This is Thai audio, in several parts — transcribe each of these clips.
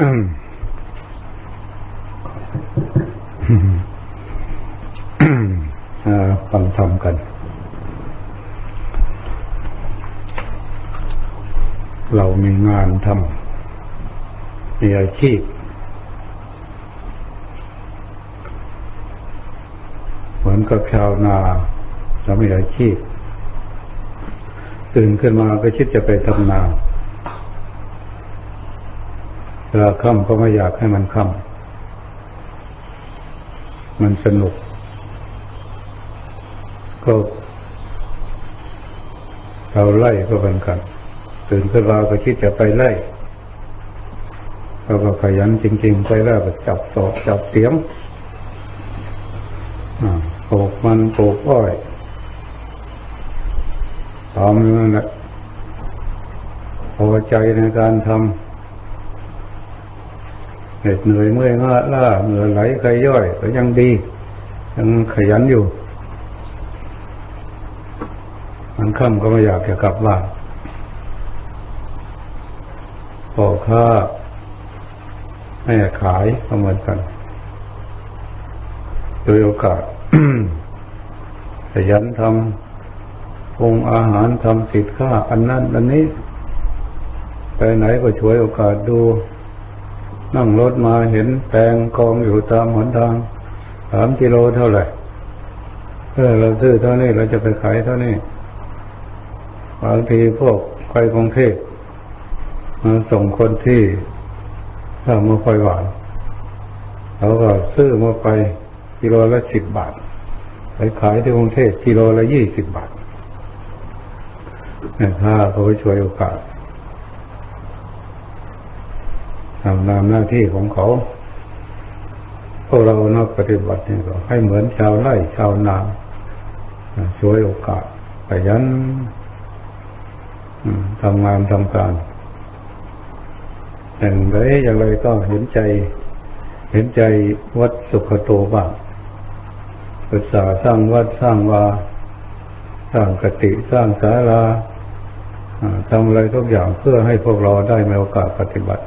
ฟังธรรมกัน เรามีงานทำมีอาชีพ เหมือนกับชาวนาเรามีอาชีพ ตื่นขึ้นมาก็คิดจะไปทำนา เวลาค่ำก็ไม่อยากให้มันค่ำมันสนุก ก็เราไล่ก็เป็นกันตื่นขึ้นมาก็คิดจะไปไล่เราก็ขยันจริง ๆ ไปแล้วก็จับตอกจับเสียมอ่าปลูกมันปลูกอ้อยทำนั่นแหละพอใจในการทำ เหน็ดเหนื่อยเมื่อยล้าล้าเหงื่อไหลใครย่อยก็ยังดี ยังขยันอยู่ มันค่ำก็ไม่อยากจะกลับบ้านพอค้าแม่ขายก็เหมือนกันโดยโอกาสขยันทำปรุงอาหารทำสิทค่าอันนั้นอันนี้ ไปไหนก็ช่วยโอกาสดู นั่งรถมาเห็นแปลงกองอยู่ตามหนทางสามกิโลเท่าไหร่เออเราซื้อเท่านี้เราจะไปขายเท่านี้บางทีพวกไปกรุงเทพมาส่งคนที่ถ้ามาค่อยหวานเขาก็ซื้อมาไปกิโลละสิบบาทไปขายที่กรุงเทพกิโลละยี่สิบบาทเนี่ยถ้าเขาช่วยโอกาส ทำตามหน้าที่ของเขาพวกเรานักปฏิบัติเนี่ยก็ให้เหมือนชาวไร่ชาวนาช่วยโอกาสขยันทำงานทำการอย่างไรอย่างไรก็เห็นใจ เห็นใจวัดสุขโตบ้างศึกษาสร้างวัดสร้างวาสร้างกติสร้างศาลาทำอะไรทุกอย่างเพื่อให้พวกเราได้มีโอกาสปฏิบัติ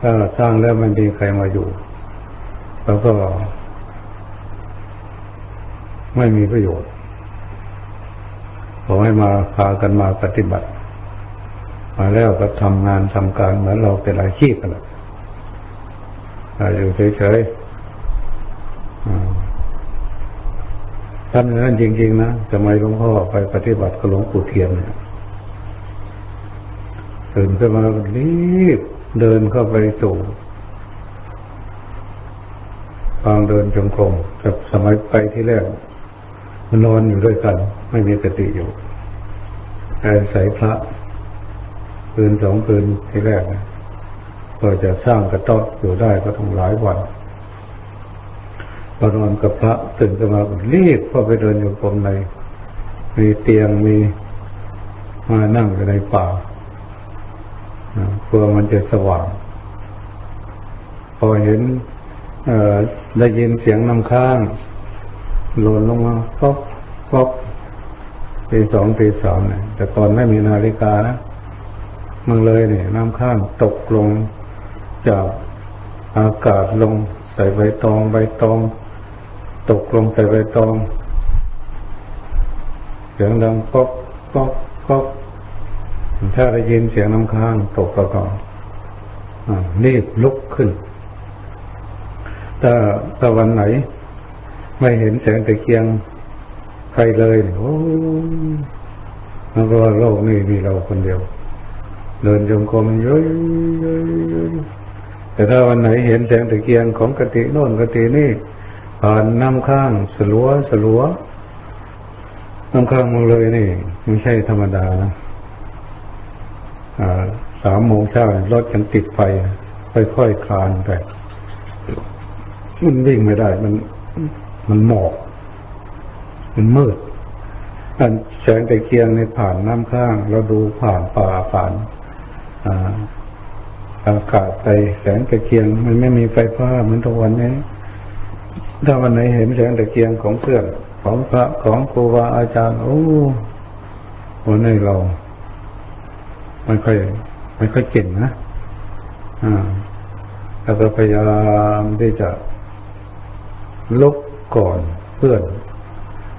ถ้าสร้างแล้วไม่มีใครมาอยู่แล้วก็ ไม่มีประโยชน์ขอให้มาพากันมาปฏิบัติ มาแล้วก็ทำงานทำการเหมือนเราเป็นอาชีพกันแหละอยู่เฉยๆท่านนั้นจริง ๆ นะสมัยหลวงพ่อไปปฏิบัติกับหลวงปู่เทียนเนี่ยตื่นขึ้นมารีบ เดินเข้าไปสู่ทางเดินจงกรมกับสมัยไปที่แรกมันนอนอยู่ด้วยกัน ไม่มีกติอยู่อาศัยพระคืนสองคืนที่แรกนะก็จะสร้างกระต๊อบอยู่ได้ก็ต้องหลายวันพอนอนกับพระตื่นขึ้นมารีบเข้าไปเดินอยู่กรมใน มีเตียงมีมานั่งอยู่ในป่า เพื่อมันจะสว่าง พอเห็นได้ยินเสียงน้ำค้างหล่นลงมาป๊อกป๊อกตีสองตีสามเนี่ย แต่ก่อนไม่มีนาฬิกานะมันเลยเนี่ยน้ำข้างตกลงจากอากาศลงใส่ใบตองใบตอง ตกลงใส่ใบตองเสียงดังป๊อกป๊อกป๊อก ถ้าได้ยินเสียงน้ำค้างตกแล้วก็รีบลุกขึ้น ถ้าถ้าวันไหน ไม่เห็นแสงตะเกียงใครเลยโอ้มันก็โลกนี้มีเราคนเดียว เดินจงกรมเยอะแต่ถ้าวันไหนเห็นแสงตะเกียงของกติโน่นกตินี่ผ่านน้ำข้างสลัวสลัวน้ำข้างมาเลยนี่ ไม่ใช่ธรรมดานะ สามโมงเช้ารถยังติดไฟค่อยๆคลานไปมันวิ่งไม่ได้ มัน มันหมอก มันมืดอันแสงตะเกียงในผ่านน้ำข้าง เราดูผ่านป่าผ่านอากาศไปแสงตะเกียง มันไม่มีไฟฟ้าเหมือนทุกวันนี้ ถ้าวันไหนเห็นแสงตะเกียงของเพื่อนของพระของครูบาอาจารย์ โอ้วันนี้เรา ไม่ค่อยไม่ค่อยเก่งนะอ่าแล้วก็พยายามที่จะลุกก่อนเพื่อน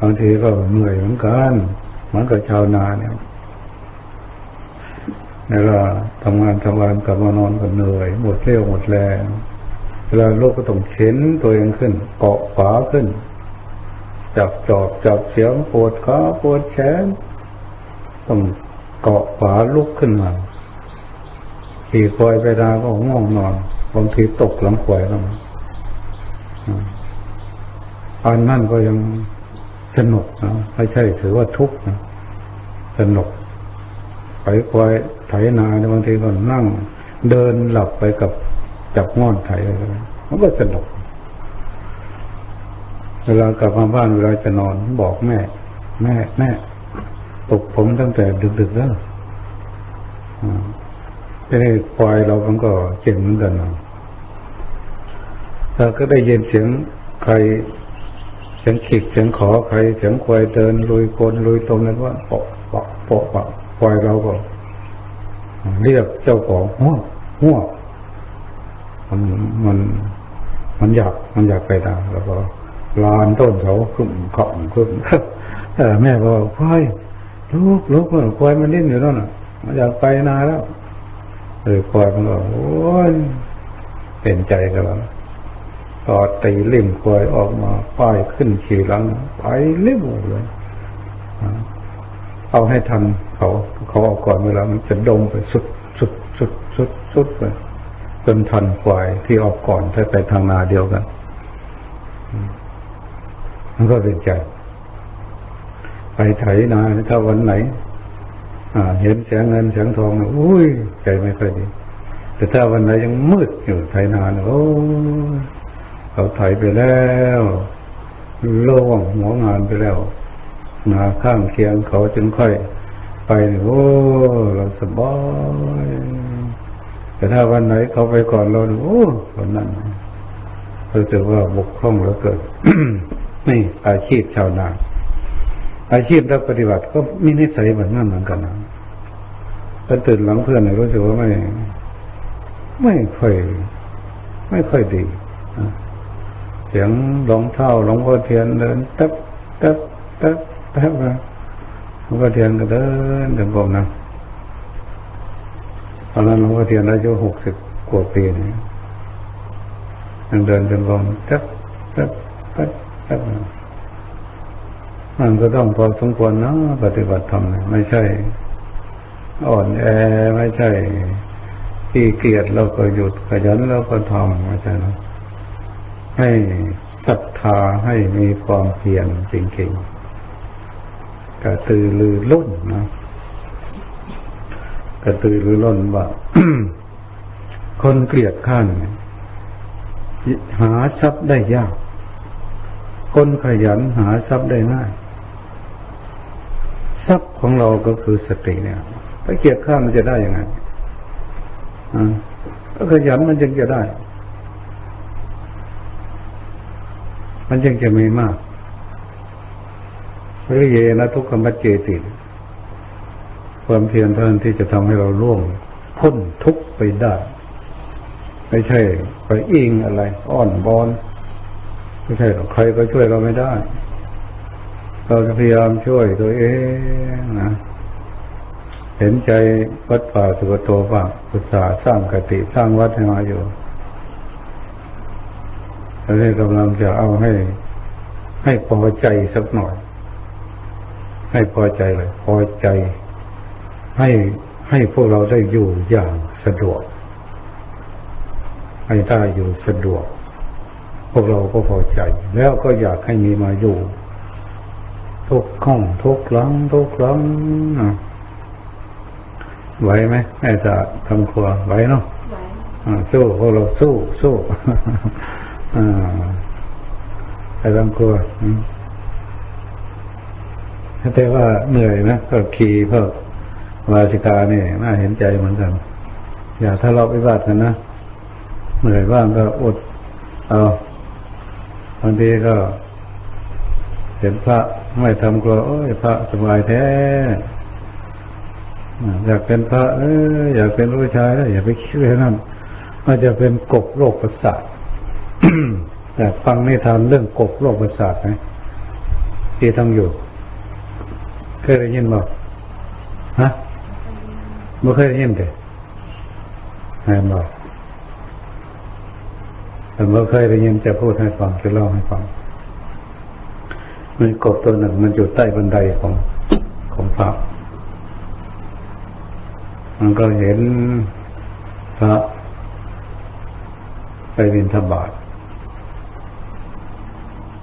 บางทีก็เหนื่อยเหมือนกันเหมือนกับชาวนาเนี่ยแล้วก็ทำงานทำงานกลับมานอนก็เหนื่อยหมดเรี่ยวหมดแรงเวลาลุกก็ต้องเข็นตัวเองขึ้น เกาะฝาขึ้น จับจอบจับเสียงปวดขาปวดแขนต้อง เกาะฝาลุกขึ้นมาขี่ควายไปดาก็ง่วงนอนบางทีตกหลังควายแล้วอันนั่นก็ยังสนุกนะไม่ใช่ถือว่าทุกข์นะสนุกไปควายไถนาบางทีก็นั่ง เดินหลับไปกับจับง่อนไถอะไรมันก็สนุก เวลากลับมาบ้านเวลาจะนอนบอกแม่ แม่แม่ ปลุกผมตั้งแต่ดึกๆแล้วทีนี้ควายเรามันก็เจ็บเหมือนกันนะถ้าก็ได้ยินเสียงใคร เสียงขีดเสียงขอใคร เสียงควายเดินลุยโคนลุยตรงนั้นว่าเปาะเปาะเปาะเปาะควายเราก็เรียกเจ้าของหัวหัวมันมัน มันอยากมันอยากไปตามแล้วก็ลานต้นเขาขึ้นเข่องขึ้นแต่แม่บอกควาย ลูกลูกควายมันเล่นอยู่นั่นน่ะ มันอยากไปนาแล้วเออควายมันก็โอ้ยเป็นใจกันแล้วต่อตีเล่มควายออกมาป้ายขึ้นขี่หลังไปเล่มเลยเอาให้ทันเขาเขาออกก่อนเวลามันจะดมไปสุดสุดสุดสุดสุดไปจนทันควายที่ออกก่อนถ้าไปทางนาเดียวกันมันก็เป็นใจ ไปไถนาถ้าวันไหนอ่าเห็นเสียงเงินเสียงทองอุ้ยใจไม่ค่อยดี แต่ถ้าวันไหนยังมืดอยู่ไถนานโอ้เขาไถไปแล้วโล่งหัวงานไปแล้วนาข้างเคียงเขาจึงค่อย ไปโอ้เราสบายแต่ถ้าวันไหนเขาไปก่อนเราโอ้คนนั้นรู้สึกว่าบกพร่องแล้วเกิดนี่อาชีพชาวนา อาชีพนักปฏิบัติก็มีนิสัยแบบนั้นเหมือนกันนะถ้าตื่นหลังเพื่อนรู้สึกว่าไม่ ไม่ค่อย ไม่ค่อยดีเสียงหลงเท้าหลงพ่อเทียนเดินตับตับตับตับมาหลวงพ่อเทียนก็เดินเดินกลมนะตอนนั้นหลวงพ่อเทียนอายุหกสิบกว่าปีนี่ยังเดินจงกรมตับตับตับตับ มันก็ต้องพอสมควรนะปฏิบัติธรรมไม่ใช่ อ่อนแอไม่ใช่ที่เกียจเราก็หยุดขยันเราก็ทำไม่ใช่นะให้ศรัทธาให้มีความเพียรจริงๆกระตือรือร้นนะกระตือรือร้นว่าคนเกลียดข้านหาทรัพย์ได้ยาก คนขยันหาทรัพย์ได้ง่าย ทรัพย์ของเราก็คือสติเนี่ยถ้าเกียดข้ามันจะได้ยังไงอ่าก็ขยันมันจึงจะได้ มันจึงจะมีมากพระเยนะทุกขมัจเจติ ความเพียรเท่านั้นที่จะทำให้เราล่วงพ้นทุกไปได้ ไม่ใช่ ไปอิงอะไร อ้อนบอน ไม่ใช่หรอกใครก็ช่วยเราไม่ได้ เราจะพยายามช่วยตัวเองนะเห็นใจวัดป่าสุกโตบ้างอุตสาสร้างกติสร้างวัดให้มาอยู่เราได้กำลังจะเอาให้ ให้พอใจสักหน่อย ให้พอใจเลยพอใจ ให้ให้พวกเราได้อยู่อย่างสะดวก ให้ได้อยู่สะดวก พวกเราก็พอใจ แล้วก็อยากให้มีมาอยู่ ทุกข้องทุกหลังทุกหลังนะไหวไหมแม่จะทำครัวไหวเนาะสู้พวกเราสู้สู้ไปทำครัวแต่ว่าเหนื่อยนะก็ขี่เพิ่มวาสิกาเนี่ยน่าเห็นใจเหมือนกัน อย่าทะเลาะวิวาทกันนะเหนื่อยบ้างก็อด เอาบางทีก็เห็นพระไม่ทำกลัวโอ้ยพระสบายแท้อยากเป็นพระเอออยากเป็นผู้ชายแล้วอย่าไปคิดเลยนั่นอาจจะเป็นกบโรคประสาทแต่ฟังนิทานเรื่องกบโรคประสาทไหมที่ทำอยู่ เคยได้ยินบ่ฮะไม่เคยได้ยินเลยแม่บอกแต่เมื่อเคยได้ยินจะพูดให้ฟังจะเล่าให้ฟัง มันกบตัวหนึ่งมันอยู่ใต้บันไดของของพระมันก็เห็นพระไปบินทบาท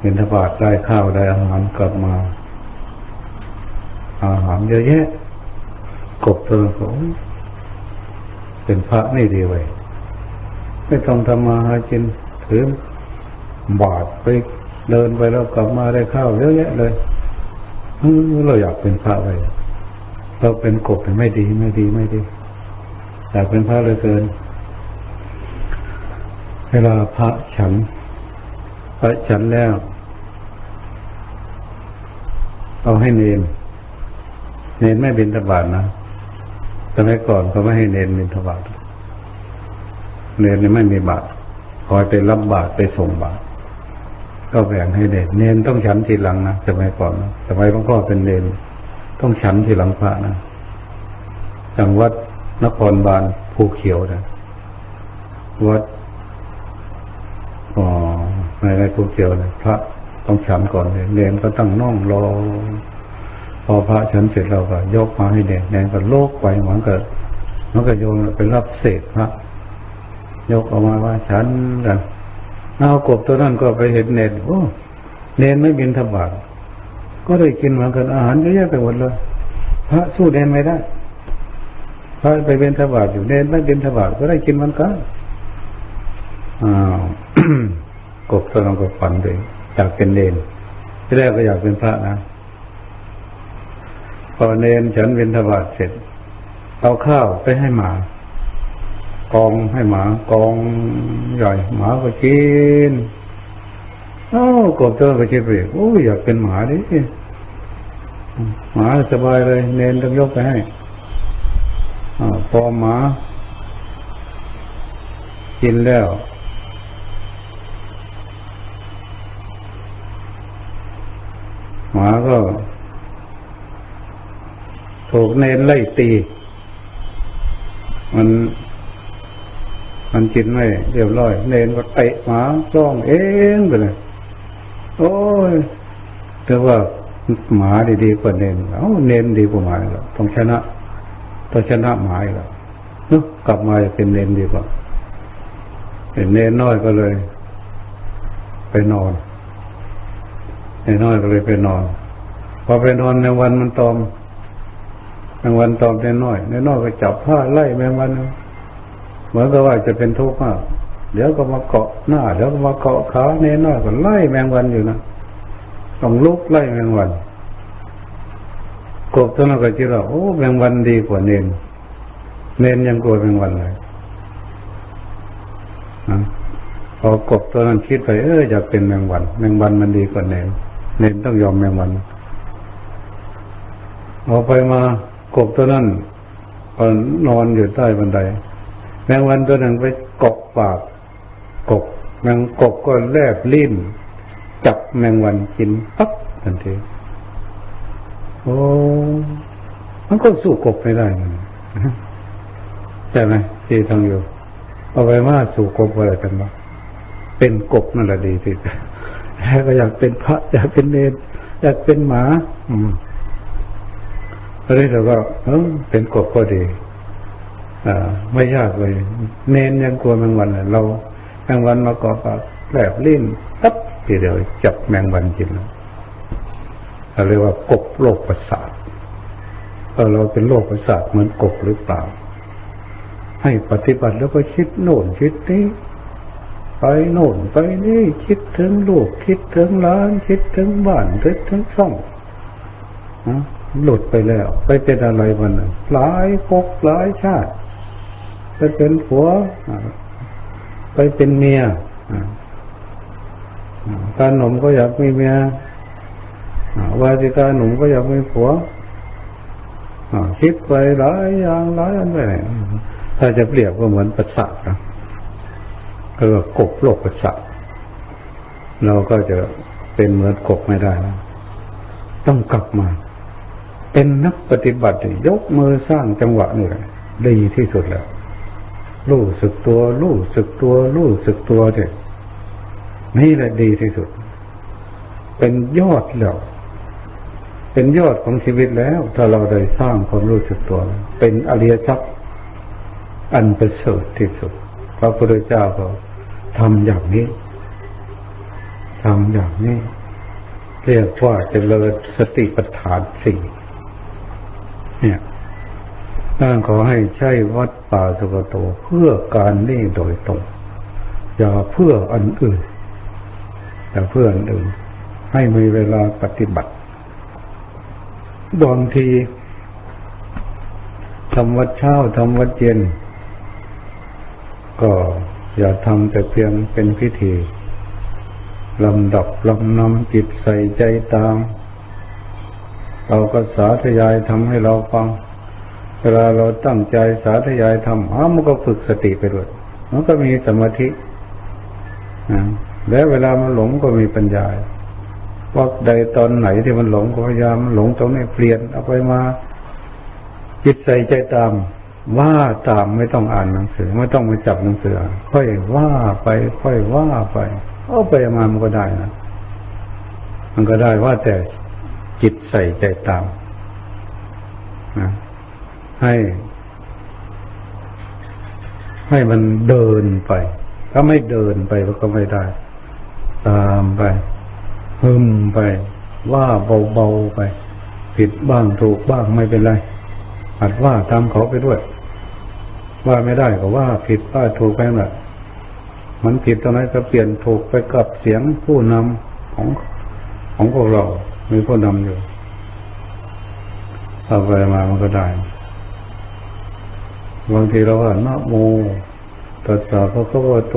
บินทบาทได้ข้าวได้อาหารกลับมา อาหารเยอะแยะ กบตัวก็เป็นพระไม่ดีไว้ยไม่ต้องทำมาหากินถือบาทไป เดินไปแล้วกลับมาได้ข้าวเยอะแยะเลยเราอยากเป็นพระไว้เราเป็นกบไม่ดีไม่ดีไม่ดีอยากเป็นพระเลยเกิน เวลาพระฉัน พระฉันแล้ว เอาให้เนนเนนไม่บินทบาทนะสมัยก่อนเขาไม่ให้เนนบินทบาทเนนนี่ไม่มีบาทคอยไปรับบาทไปส่งบาท ก็แบ่งให้เนนเนนต้องฉันทีหลังนะสมัยก่อนนะสมัยหลวงพ่อเป็นเนนต้องฉันทีหลังพระนะจังวัดนครบาลภูเขียวนะวัดอ๋อในในภูเขียวนะพระต้องฉันก่อนเลยเนนก็ตั้งน่องรอพอพระฉันเสร็จเราก็ยกมาให้เนนเนนก็โลกไปเหมือนกับเหมันก็โยนไปรับเศษพระยกออกมาว่าฉันกัน เอากบตัวนั้นก็ไปเห็นเนนโอ้เนนไม่บินทบาทก็ได้กินเหมือนกันอาหารเยอะแยะไปหมดเลยพระสู้เนนไม่ได้พระไปเป็นทบาทอยู่เนนไม่เป็นทบาทก็ได้กินเหมันกันอ้าวกบตัวนั้นก็ฝันเลยอยากเป็นเนนที่แรกก็อยากเป็นพระนะพอเนนฉันเวนทบาทเสร็จเอาข้าวไปให้หมา กองให้หมากองใหญ่หมาก็กินเอ้ากบตัวก็คิดไปโอ้ยอยากเป็นหมาดิหมาสบายเลย เน้นต้องยกไปให้อพอหมา กินแล้วหมาก็ ถูกเน้นไล่ตี มัน มันกินไม่เรียบร้อย เนนก็เตะหมาจ้องเองไปเลยโอ้ยแต่ว่าหมาดีๆกว่าเนนเอ้าเนนดีกว่าหมาแล้วต้องชนะต้องชนะหมาอีกแล้วนึกกลับมาจะเป็นเนนดีกว่าเป็นเนนน้อยก็เลย ไปนอนเนนน้อยก็เลยไปนอน พอไปนอนในวันมันตอมแมงวันตอมในนน้อยในนน้อยก็จับผ้าไล่แมงวันเห มือนกับว่าจะเป็นทุกข์มากเดี๋ยวก็มาเกาะหน้าเดี๋ยวก็มาเกาะขาในน้อยก็ไล่แมงวันอยู่นะต้องลุกไล่แมงวันกบตัวนั้นก็คิดว่าโอ้แมงวันดีกว่าเนนเนนยังกลัวแมงวันเลยนะพอกบตัวนั้นคิดไปเอออยากเป็นแมงวัน แมงวันมันดีกว่าเนนเนนต้องยอมแมงวันเอาไปมากบตัวนั้นก็นอนอยู่ใต้บันได แมงวันตัวหนึ่งไปเกาะปากกบแมงกบก็แลบลิ้นจับแมงวันกินปั๊บทันทีโอ้มันก็สู้กบไม่ได้มันใช่ไหมที่ทำอยู่ เอาไปมาสู่กบอะไรกันบ้างเป็นกบนั่นแหละดีที่สุดแล้วก็อยากเป็นพระอยากเป็นเนรอยากเป็นหมา อืมตอนนี้เราก็เออเป็นกบก็ดี ไม่ยากเลย เน้นยังกลัวแมงวันเลยเราแมงวันมาเกาะปากแลบลิ้นตับทีเดียวจับแมงวันกินเราเรียกว่ากบโรคประสาทเออเราเป็นโรคประสาทเหมือนกบหรือเปล่า ให้ปฏิบัติแล้วก็คิดโน่นคิดนี้ไปโน่นไปนี่คิดถึงลูกคิดถึงหลาน คิดถึงบ้านคิดถึงช่องหลุดไปแล้ว ไปเป็นอะไรวันหนึ่งหลายภพหลายชาติ ไปเป็นผัวไปเป็นเมียตาหนุ่มก็อยากมีเมียวาสิกาหนุ่มก็อยากมีผัวคิดไปหลายอย่างหลายอันไปถ้าจะเปรียบก็เหมือนประสาทนะเออกบโลกกษัตริย์เราก็จะเป็นเหมือนกบไม่ได้แล้วต้องกลับมา เป็นนักปฏิบัติยกมือสร้างจังหวะนี่แหละดีที่สุดแล้ว รู้สึกตัว รู้สึกตัว รู้สึกตัวเนี่ยนี่แหละดีที่สุด เป็นยอดแล้วเป็นยอดของชีวิตแล้ว ถ้าเราได้สร้างความรู้สึกตัว เป็นอริยทรัพย์อันประเสริฐที่สุด พระพุทธเจ้าก็ทำอย่างนี้ทำอย่างนี้ เรียกว่าเจริญสติปัฏฐานสี่เนี่ย นั่นขอให้ใช้วัดป่าสุกโตเพื่อการนี่โดยตรง อย่าเพื่ออันอื่นอย่าเพื่ออันอื่น ให้มีเวลาปฏิบัติบางทีทำวัดเช้าทำวัดเย็น ก็อย่าทำแต่เพียงเป็นพิธีลำดับลำนำจิตใส่ใจตาม เราก็สาธยายทำให้เราฟัง เวลาเราตั้งใจสาธยายทำอ้ามันก็ฝึกสติไปด้วย มันก็มีสมาธิและเวลามันหลงก็มีปัญญาว่าใดตอนไหนที่มันหลงก็พยายามหลงตรงนี้เปลี่ยนเอาไปมา จิตใส่ใจตาม ว่าตามไม่ต้องอ่านหนังสือ ไม่ต้องไปจับหนังสือ ค่อยว่าไป ค่อยว่าไป เอาไปมามันก็ได้นะมันก็ได้ว่าแต่จิตใส่ใจตามนะ ให้ ให้มันเดินไป ถ้าไม่เดินไปมันก็ไม่ได้ ตามไปฮึมไป ว่าเบาๆไป ผิดบ้างถูกบ้างไม่เป็นไรอัดว่าตามเขาไปด้วย ว่าไม่ได้ก็ว่า ผิดว่าถูกไปนั่นแหละมันผิดตรงไหนก็เปลี่ยนถูกไปกับเสียงผู้นำของของพวกเรา มีผู้นำอยู่เอาไปมามันก็ได้ บางทีเราว่านะโมตัสสะพระคัมภโต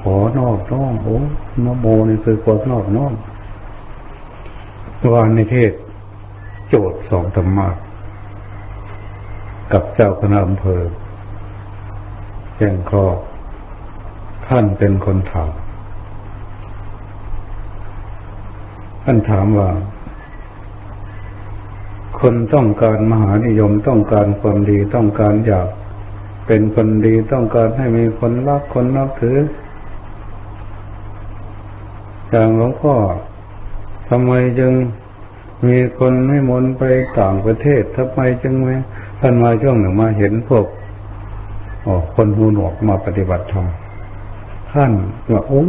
ขอนอบน้อมโอ้นะโมนี่คือความนอบน้อมวานในเทศ โจทย์สองธรรมะกับเจ้าคณะอำเภอแจ้งข้อท่านเป็นคนถามท่านถามว่า คนต้องการมหานิยมต้องการความดีต้องการอยาก เป็นคนดีต้องการให้มีคนรักคนนับถือ อย่างหลวงพ่อทำไมจึงมีคนไม่มนไปต่างประเทศทำไมจึงไม่ท่านมาช่วงหนึ่งมาเห็นพวกอคนหูหนวกมาปฏิบัติธรรมท่านว่าโอ้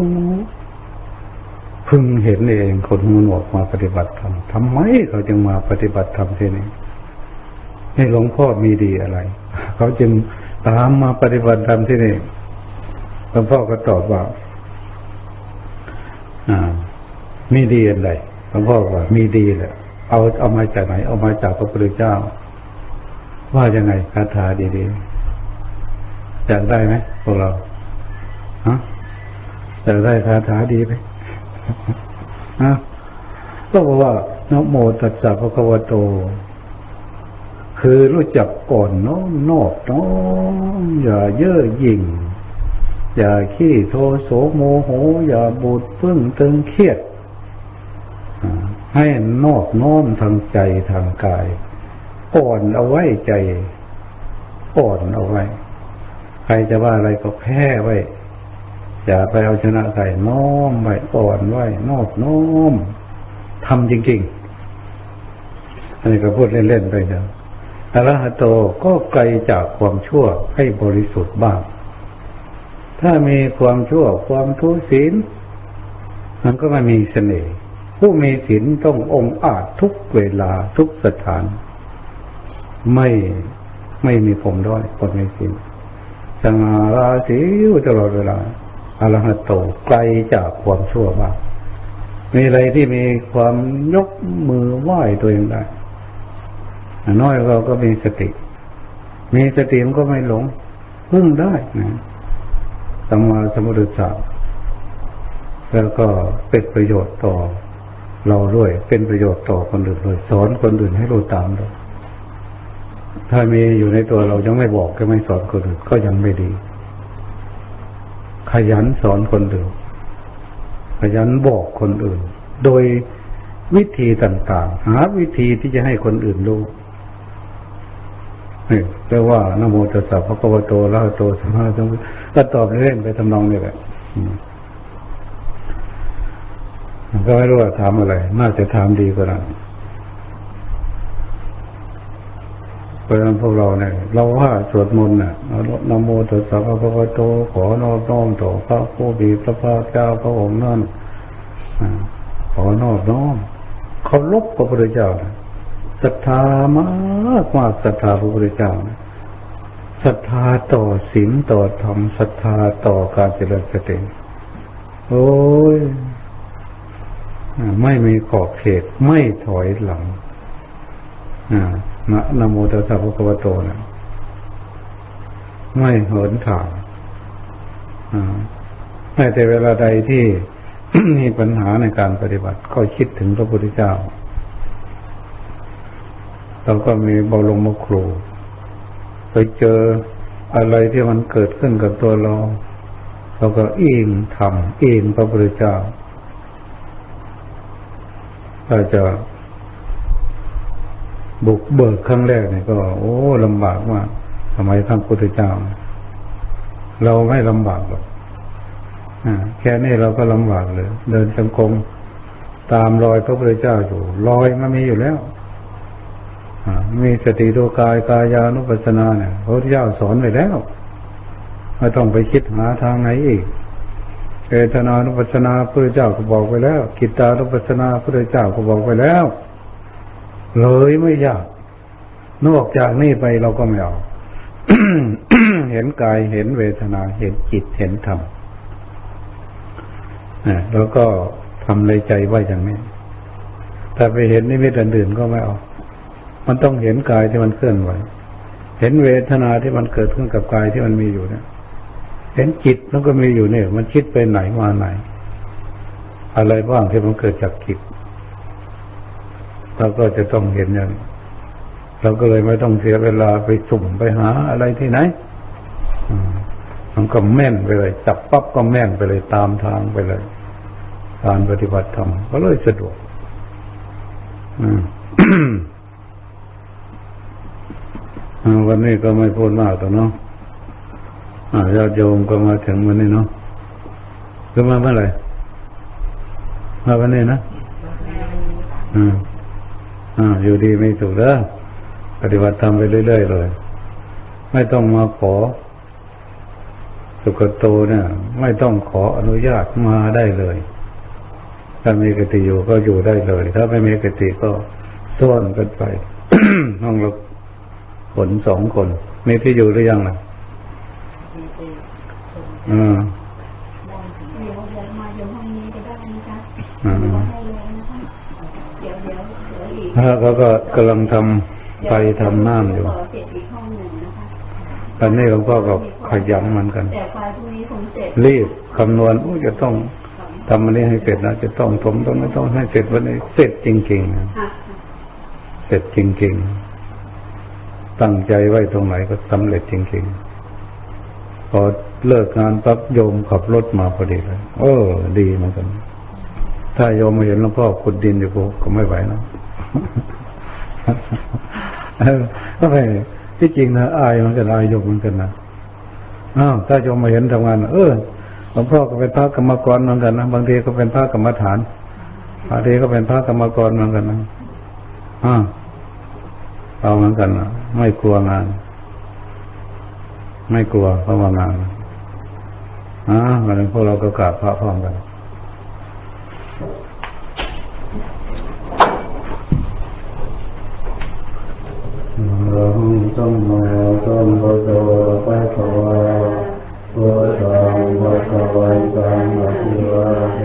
เพึ่งเห็นเองคนหูหนวกมาปฏิบัติธรรมทำไมเขาจึงมาปฏิบัติธรรมที่นี่ให้หลวงพ่อมีดีอะไร เขาจึง ตามมาปฏิบัติธรรมที่นี่หลวงพ่อก็ตอบว่าอมีดีอะไรหลวงพ่อว่ามีดีแหละเอาเอามาจากไหน เอามาจากพระพุทธเจ้า ว่ายังไงคาถาดีๆอยากได้ไหมพวกเราฮะอยากได้คาถาดีไหมฮะก็บอกว่านะโมตัสสะพะคัมภโต คือรู้จักก่อนน้อมนอบน้อมอย่าเย่อหยิ่ง อย่าขี้โทโสโมโห อย่าบูดปึ้งตึงเครียด ให้นอบน้อมทางใจทางกาย อ่อนเอาไว้ใจอ่อนเอาไว้ ใครจะว่าอะไรก็แพ้ไว้ อย่าไปเอาชนะใครน้อมไว้อ่อนไว้นอบน้อมทำจริงๆอันนี้ก็พูดเล่นๆไปเถอะ อรหัตโตก็ไกลจากความชั่วให้บริสุทธิ์บ้าง ถ้ามีความชั่วความทุศีล มันก็ไม่มีเสน่ห์ผู้มีศีลต้ององอาจทุกเวลาทุกสถาน ไม่ไม่มีผมด้อยคนมีศีลสง่าราศีอยู่ตลอดเวลาอรหัตโตไกลจากความชั่วบ้างมีอะไรที่มีความยกมือไหว้ตัวเองได้ น้อยเราก็มีสติ มีสติมันก็ไม่หลงพึ่งได้นะสัมมาสมุทรสาแล้วก็เป็นประโยชน์ต่อเราด้วย เป็นประโยชน์ต่อคนอื่นด้วยสอนคนอื่นให้รู้ตามด้วยถ้ามีอยู่ในตัวเรายังไม่บอกก็ไม่สอนคนอื่นก็ยังไม่ดี ขยันสอนคนอื่น ขยันบอกคนอื่น โดยวิธีต่างๆ หาวิธีที่จะให้คนอื่นรู้ นี่แปลว่านโมตัสสะพระคัมภโตละหโตสัมมาสัมพุทธก็ตอบเล่นไปทำนองนี้แหละก็ไม่รู้ว่าถามอะไร น่าจะถามดีกว่านั้นเพราะฉะนั้นพวกเราเนี่ย เราว่าสวดมนต์น่ะนโมตัสสะพระคัมภโตขอนอบน้อมต่อพระผู้มีพระภาคเจ้าพระองค์นั้นขอนอบน้อมเคารพพระพุทธเจ้านะ ศรัทธามากมากศรัทธาพระพุทธเจ้านะศรัทธาต่อศีลต่อธรรมศรัทธาต่อการเจริญสติโอ้ยไม่มีขอบเขตไม่ถอยหลังนะนะโมตัสสะพระคัมภโตนะไม่เหินถางอ่าแม้แต่เวลาใดที่มีปัญหาในการปฏิบัติ ก็คิดถึงพระพุทธเจ้า เราก็มีบรมครูไปเจออะไรที่มันเกิดขึ้นกับตัวเรา เราก็เองทำเองพระพุทธเจ้าถ้าจะบุกเบิกครั้งแรกเนี่ยก็ โอ้ลำบากมากทำไมท่านพุทธเจ้า เราไม่ลำบากหรอกแค่นี้เราก็ลำบากเลย เดินสังคมตามรอยพระพุทธเจ้าอยู่รอยมันมีอยู่แล้ว มีสติดูกายกายานุปัสสนาเนี่ยพระพุทธเจ้าสอนไว้แล้วไม่ต้องไปคิดหาทางไหนอีกเวทนานุปัสสนาพระพุทธเจ้าก็บอกไปแล้ว กิตตานุปัสสนาพระพุทธเจ้าก็บอกไปแล้ว เลยไม่ยากนอกจากนี้ไปเราก็ไม่เอาเห็นกายเห็นเวทนาเห็นจิตเห็นธรรมอ่าแล้วก็ทำในใจไว้อย่างนี้ถ้าไปเห็นนิมิตอื่นๆก็ไม่เอา มันต้องเห็นกายที่มันเคลื่อนไหว เห็นเวทนาที่มันเกิดขึ้นกับกายที่มันมีอยู่เนี่ยเห็นจิตมันก็มีอยู่เนี่ย มันคิดไปไหนมาไหน อะไรบ้างที่มันเกิดจากจิตเราก็จะต้องเห็นอย่างเราก็เลยไม่ต้องเสียเวลาไปสุ่มไปหาอะไรที่ไหนมันก็แม่นไปเลย จับปั๊บก็แม่นไปเลยตามทางไปเลย การปฏิบัติธรรมก็เลยสะดวก อืม อ่า วันนี้ก็ไม่พูดมากตัวเนาะอ่าญาติโยมก็มาถึงวันนี้เนาะคือมาเมื่อไหร่มาวันนี้นะอืมอ่าอยู่ดีไม่ถูกเด้อปฏิบัติธรรมไปเรื่อยๆเลย ไม่ต้องมาขอ สุกโตเนี่ย ไม่ต้องขออนุญาตมาได้เลย ถ้ามีกติอยู่ก็อยู่ได้เลย ถ้าไม่มีกติก็ซ่อนกันไปห้องเรา ผลสองคน มีที่อยู่หรือยังล่ะอ่าเดี๋ยวเดี๋ยวมาอยู่ห้องนี้ก็ได้นะคะอ่าเดี๋ยวให้เลยนะคะเดี๋ยวเดี๋ยวเดี๋ยวอีกแล้วเขาก็กำลังทำไฟทำน้ำอยู่ขอเสร็จอีกห้องหนึ่งนะคะตอนนี้หลวงพ่อก็ขยันเหมือนกันแต่ไฟพรุ่งนี้คงเสร็จรีบคำนวณอู้จะต้องทำอันนี้ให้เสร็จนะจะต้องผมต้องไม่ต้องให้เสร็จวันนี้เสร็จจริงๆนะค่ะเสร็จจริงๆ ตั้งใจไว้ตรงไหนก็สำเร็จจริงๆ พอเลิกงานปั๊บโยมขับรถมาพอดีเลยเออ ดีเหมือนกัน ถ้าโยมมาเห็นหลวงพ่อขุดดินอยู่กูก็ไม่ไหวนะก็ไม่ที่จริงนะอายเหมันกันอายโยมเหมือนกันนะอ้าวถ้าโยมมาเห็นทำงาน เออหลวงพ่อก็เป็นพระกรรมกรเหมือนกันนะบางทีก็เป็นพระกรรมฐานบางทีก็เป็นพระกรรมกรเหมือนกันนะอ้าว เอาเหมือนกันไม่กลัวงาน ไม่กลัวเพราะว่างานอ่าวันนี้พวกเราก็กราบพระพร้อมกันอะหังสัมมาสัมพุทโธพระคะวาพุทธังพระคะวันตังอภิวาเท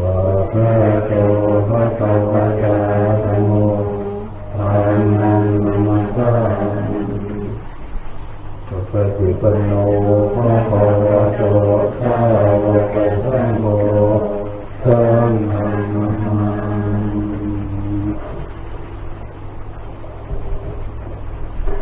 วะพะโตพระคะวะตาธั ปฏิปันโนภะคะวะโตสาวกสังโฆ